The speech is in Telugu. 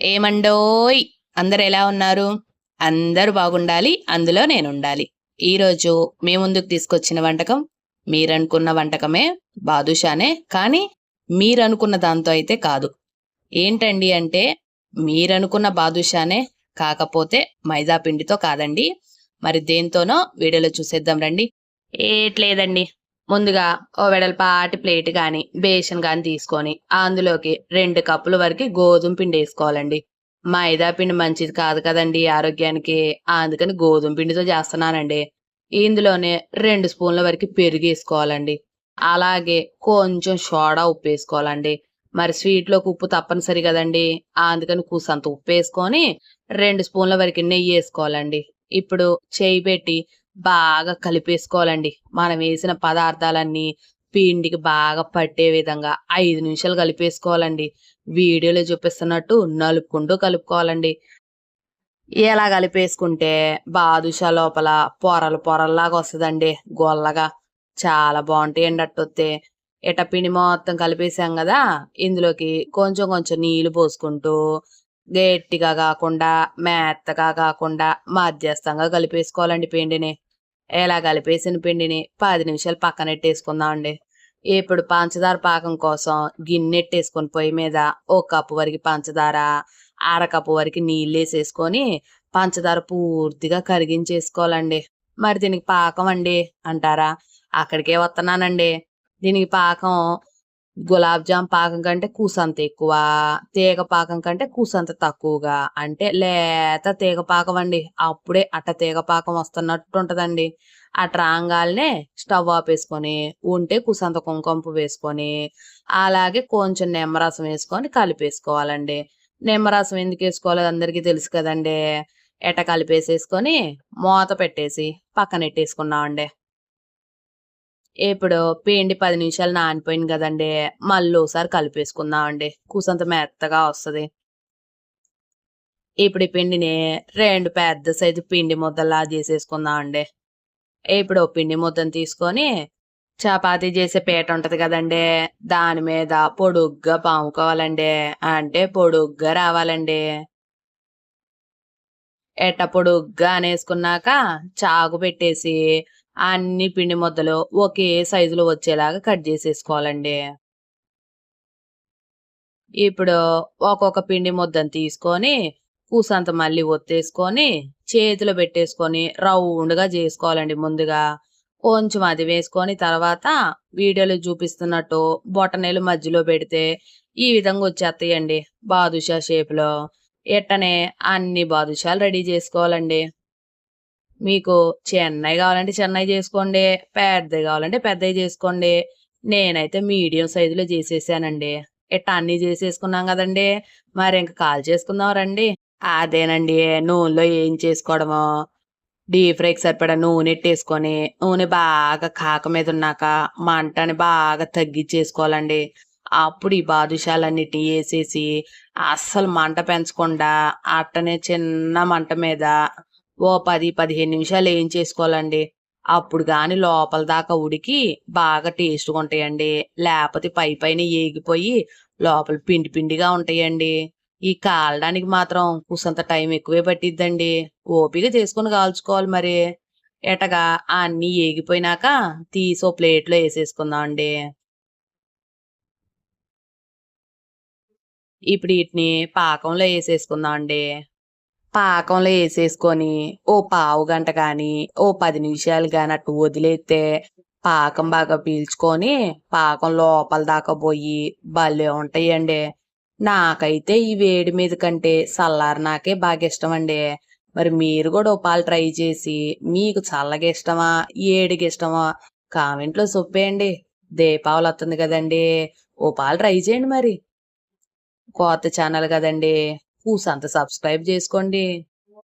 ఏమండోయ్? అందరు ఎలా ఉన్నారు? అందరూ బాగుండాలి అందులో నేను ఉండాలి ఈరోజు మీ ముందుకు తీసుకొచ్చిన వంటకం మీరనుకున్న వంటకమే బాదుషానే కానీ మీరనుకున్న దాంతో అయితే కాదు. ఏంటండి అంటే మీరనుకున్న బాదుషానే కాకపోతే మైదా పిండితో కాదండి. మరి దేంతోనో వీడియోలో చూసేద్దాం రండి. ఏట్లేదండి. ముందుగా ఓ వెడల్పాటి ప్లేట్ కానీ బేషన్ గాని తీసుకొని అందులోకి రెండు కప్పుల వరకు గోధుమ పిండి వేసుకోవాలండి. మైదా పిండి మంచిది కాదు కదండి ఆరోగ్యానికి. అందుకని గోధుమ పిండితో చేస్తున్నానండి. ఇందులోనే రెండు స్పూన్ల వరకు పెరుగు వేసుకోవాలండి. అలాగే కొంచెం సోడా ఉప్పు వేసుకోవాలండి. మరి స్వీట్లోకి ఉప్పు తప్పనిసరి కదండి. అందుకని కూసంత ఉప్పు వేసుకొని రెండు స్పూన్ల వరకు నెయ్యి వేసుకోవాలండి. ఇప్పుడు చేయి పెట్టి బాగా కలిపేసుకోవాలండి. మనం వేసిన పదార్థాలన్నీ పిండికి బాగా పట్టే విధంగా ఐదు నిమిషాలు కలిపేసుకోవాలండి. వీడియోలో చూపిస్తున్నట్టు నలుపుకుంటూ కలుపుకోవాలండి. ఇలా కలిపేసుకుంటే బాదుషా లోపల పొరలు పొరల్లాగా వస్తుందండి. గొల్లగా చాలా బాగుంటాయండి అట్టొత్తే. ఇట పిండి మొత్తం కలిపేసాం కదా ఇందులోకి కొంచెం కొంచెం నీళ్ళు పోసుకుంటూ గట్టిగా కాకుండా మెత్తగా కాకుండా మధ్యస్థంగా కలిపేసుకోవాలండి పిండిని. ఎలా కలిపేసిన పిండిని? పది నిమిషాలు పక్కనెట్టేసుకుందామండి ఇప్పుడు పంచదార పాకం కోసం గిన్నెట్టేసుకొని పొయ్యి మీద ఒక కప్పు వరకు పంచదార అర కప్పు వరకు నీళ్ళు వేసేసుకొని పంచదార పూర్తిగా కరిగించేసుకోవాలండి. మరి దీనికి పాకం అండి అంటారా? అక్కడికే వస్తున్నానండి. దీనికి పాకం గులాబ్ జామ్ పాకం కంటే కూసంత ఎక్కువ తీగ పాకం కంటే కూసంత తక్కువగా. అంటే లేత తీగ పాకం అండి. అప్పుడే అట్ట తీగ పాకం వస్తున్నట్టు ఉంటదండి. అట్ట రాగానే స్టవ్ ఆపేసుకొని ఉంటే కూసంత కుంకంపు వేసుకొని అలాగే కొంచెం నిమ్మరసం వేసుకొని కలిపేసుకోవాలండి. నిమ్మరసం ఎందుకు వేసుకోవాలో అందరికీ తెలుసు కదండి. ఎట కలిపేసేసుకొని మూత పెట్టేసి పక్కన పెట్టేసుకున్నామండి ఇప్పుడు పిండి పది నిమిషాలు నానిపోయింది కదండి. మళ్ళీ ఒకసారి కలిపేసుకుందామండి. కూసంత మెత్తగా వస్తుంది. ఇప్పుడు ఈ పిండిని రెండు పెద్ద సైజు పిండి ముద్దలా చేసేసుకుందామండి. ఇప్పుడు పిండి ముద్దను తీసుకొని చపాతి చేసే పీట ఉంటది కదండి. దాని మీద పొడుగ్గా పాముకోవాలండి. అంటే పొడుగ్గా రావాలండి. ఎట్ట పొడుగ్గా అనేసుకున్నాక చాకు పెట్టేసి అన్ని పిండి ముద్దలు ఒకే సైజులో వచ్చేలాగా కట్ చేసేసుకోవాలండి. ఇప్పుడు ఒక్కొక్క పిండి ముద్దను తీసుకొని కూసంత మళ్ళీ ఒత్తేసుకొని చేతిలో పెట్టేసుకొని రౌండ్గా చేసుకోవాలండి ముందుగా. కొంచెం అది వేసుకొని తర్వాత వీడియోలో చూపిస్తున్నట్టు బొటనేలు మధ్యలో పెడితే ఈ విధంగా వచ్చేస్తాయండి బాదుషా షేప్లో. ఎట్టనే అన్ని బాదుషాలు రెడీ చేసుకోవాలండి. మీకు చెన్నై కావాలంటే చెన్నై చేసుకోండి పెద్దది కావాలంటే పెద్దవి చేసుకోండి. నేనైతే మీడియం సైజులో చేసేసానండి. ఇట్ట అన్ని చేసేసుకున్నాం కదండి. మరి ఇంకా కాల్ చేసుకుందాం రండి. అదేనండి నూనెలో ఏం చేసుకోవడమో. డీప్ ఫ్రైకి సరిపడా నూనె ఎట్టేసుకొని నూనె బాగా కాక మీద ఉన్నాక మంటని బాగా తగ్గించేసుకోవాలండి. అప్పుడు ఈ బాదుషాలన్నిటిని వేసేసి అస్సలు మంట పెంచకుండా అట్టనే చిన్న మంట మీద ఓ పది పదిహేను నిమిషాలు ఏం చేసుకోవాలండి? అప్పుడు గాని లోపల దాకా ఉడికి బాగా టేస్ట్గా ఉంటాయండి. లేకపోతే పై పైన ఏగిపోయి లోపల పిండి పిండిగా ఉంటాయండి. ఈ కాలడానికి మాత్రం కూసంత టైం ఎక్కువే పట్టిద్దండి. ఓపిక చేసుకుని కాల్చుకోవాలి మరి. ఎటగా అన్నీ ఏగిపోయినాక తీసి ఓ ప్లేట్లో వేసేసుకుందాం అండి ఇప్పుడు వీటిని పాకంలో వేసేసుకుందాం అండి పాకంలో వేసేసుకొని ఓ పావు గంట కానీ ఓ పది నిమిషాలు కానీ అటు వదిలేస్తే పాకం బాగా పీల్చుకొని పాకం లోపల దాకా పోయి భలే ఉంటాయండి. నాకైతే ఈ వేడి మీద కంటే చల్లారి నాకే బాగా ఇష్టం అండి మరి మీరు కూడా ఉపాలు ట్రై చేసి మీకు చల్లగా ఇష్టమా ఏడికి ఇష్టమా కామెంట్లో చొప్పేయండి. దీపావళి వస్తుంది కదండి ఉపాలు ట్రై చేయండి మరి. కొత్త ఛానల్ కదండి. కూసంత సబ్స్క్రైబ్ చేసుకోండి.